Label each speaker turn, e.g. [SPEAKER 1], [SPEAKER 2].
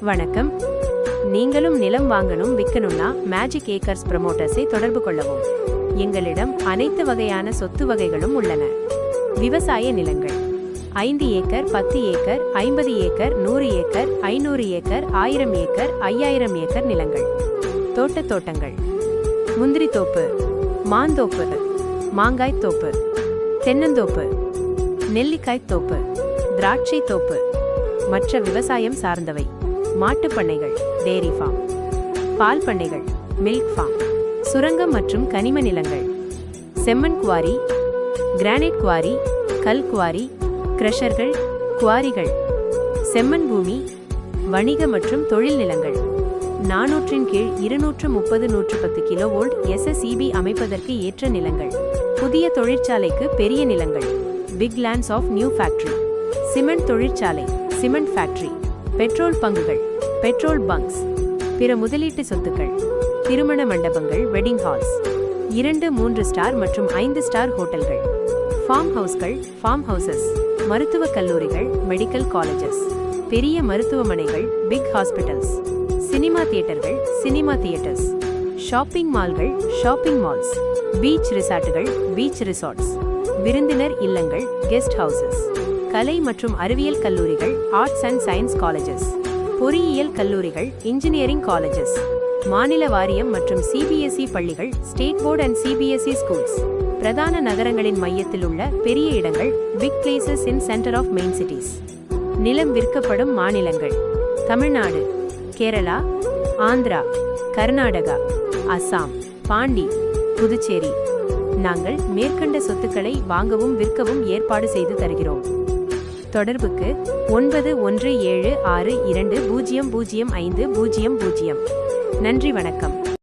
[SPEAKER 1] வணக்கம். நீங்களும் நிலம் வாங்கணும் விற்கணும்னா மேஜிக் ஏக்கர்ஸ் ப்ரமோட்டர்ஸை தொடர்பு கொள்ளவும். எங்களிடம் அனைத்து வகையான சொத்து வகைகளும் உள்ளன. விவசாய நிலங்கள். ஐந்து ஏக்கர் பத்து ஏக்கர் ஐம்பது ஏக்கர் நூறு ஏக்கர் ஐநூறு ஏக்கர் ஆயிரம் ஏக்கர் ஐயாயிரம் ஏக்கர் நிலங்கள். தோட்டத் தோட்டங்கள். முந்திரி தோப்பு. மாந்தோப்பு மாங்காய் தோப்பு. தென்னந்தோப்பு நெல்லிக்காய் தோப்பு. திராட்சை தோப்பு. மற்ற விவசாயம் சார்ந்தவை. மாட்டுப் பண்ணைகள் டேரி ஃபார்ம் பால் பண்ணைகள் மில்க் ஃபார்ம் சுரங்கம் மற்றும் கனிம நிலங்கள் செம்மண் குவாரி கிரானைட் குவாரி கல் குவாரி கிரஷர்கள் குவாரிகள் செம்மண் பூமி வணிக மற்றும் தொழில் நிலங்கள். நானூற்றின் கீழ் இருநூற்று முப்பது நூற்று பத்து கிலோ வோல்ட் எஸ்எஸ்இபி அமைப்பதற்கு ஏற்ற நிலங்கள். புதிய தொழிற்சாலைக்கு பெரிய நிலங்கள். Big lands of new factory cement தொழிற்சாலை சிமெண்ட் ஃபேக்டரி பெட்ரோல் பங்குகள் பெட்ரோல் பங்க்ஸ் பிற முதலீட்டு சொத்துக்கள் திருமண மண்டபங்கள் வெட்டிங் ஹால்ஸ் இரண்டு மூன்று ஸ்டார் மற்றும் ஐந்து ஸ்டார் ஹோட்டல்கள் ஃபார்ம் ஹவுஸ்கள் ஃபார்ம் ஹவுசஸ் மருத்துவக் கல்லூரிகள் மெடிக்கல் காலேஜஸ் பெரிய மருத்துவமனைகள் பிக் ஹாஸ்பிட்டல்ஸ் சினிமா தியேட்டர்கள் சினிமா தியேட்டர்ஸ் ஷாப்பிங் மால்கள் ஷாப்பிங் மால்ஸ் பீச் ரிசார்ட்டுகள் பீச் ரிசார்ட்ஸ் விருந்தினர் இல்லங்கள் கெஸ்ட் ஹவுசஸ் கலை மற்றும் அறிவியல் கல்லூரிகள் ஆர்ட்ஸ் அண்ட் சயின்ஸ் காலேஜஸ் பொறியியல் கல்லூரிகள் இன்ஜினியரிங் காலேஜஸ் மாநில வாரியம் மற்றும் சிபிஎஸ்இ பள்ளிகள் state board and CBSE schools பிரதான நகரங்களின் மையத்தில் உள்ள பெரிய இடங்கள் big places in centre of main cities நிலம் விற்கப்படும் மாநிலங்கள் தமிழ்நாடு கேரளா ஆந்திரா கர்நாடகா அசாம் பாண்டி புதுச்சேரி. நாங்கள் மேற்கண்ட சொத்துக்களை வாங்கவும் விற்கவும் ஏற்பாடு செய்து தருகிறோம். தொடர்புக்கு ஒன்பது ஒன்று ஏழு ஆறு இரண்டு பூஜ்ஜியம் பூஜ்ஜியம் ஐந்து பூஜ்ஜியம் பூஜ்ஜியம். நன்றி வணக்கம்.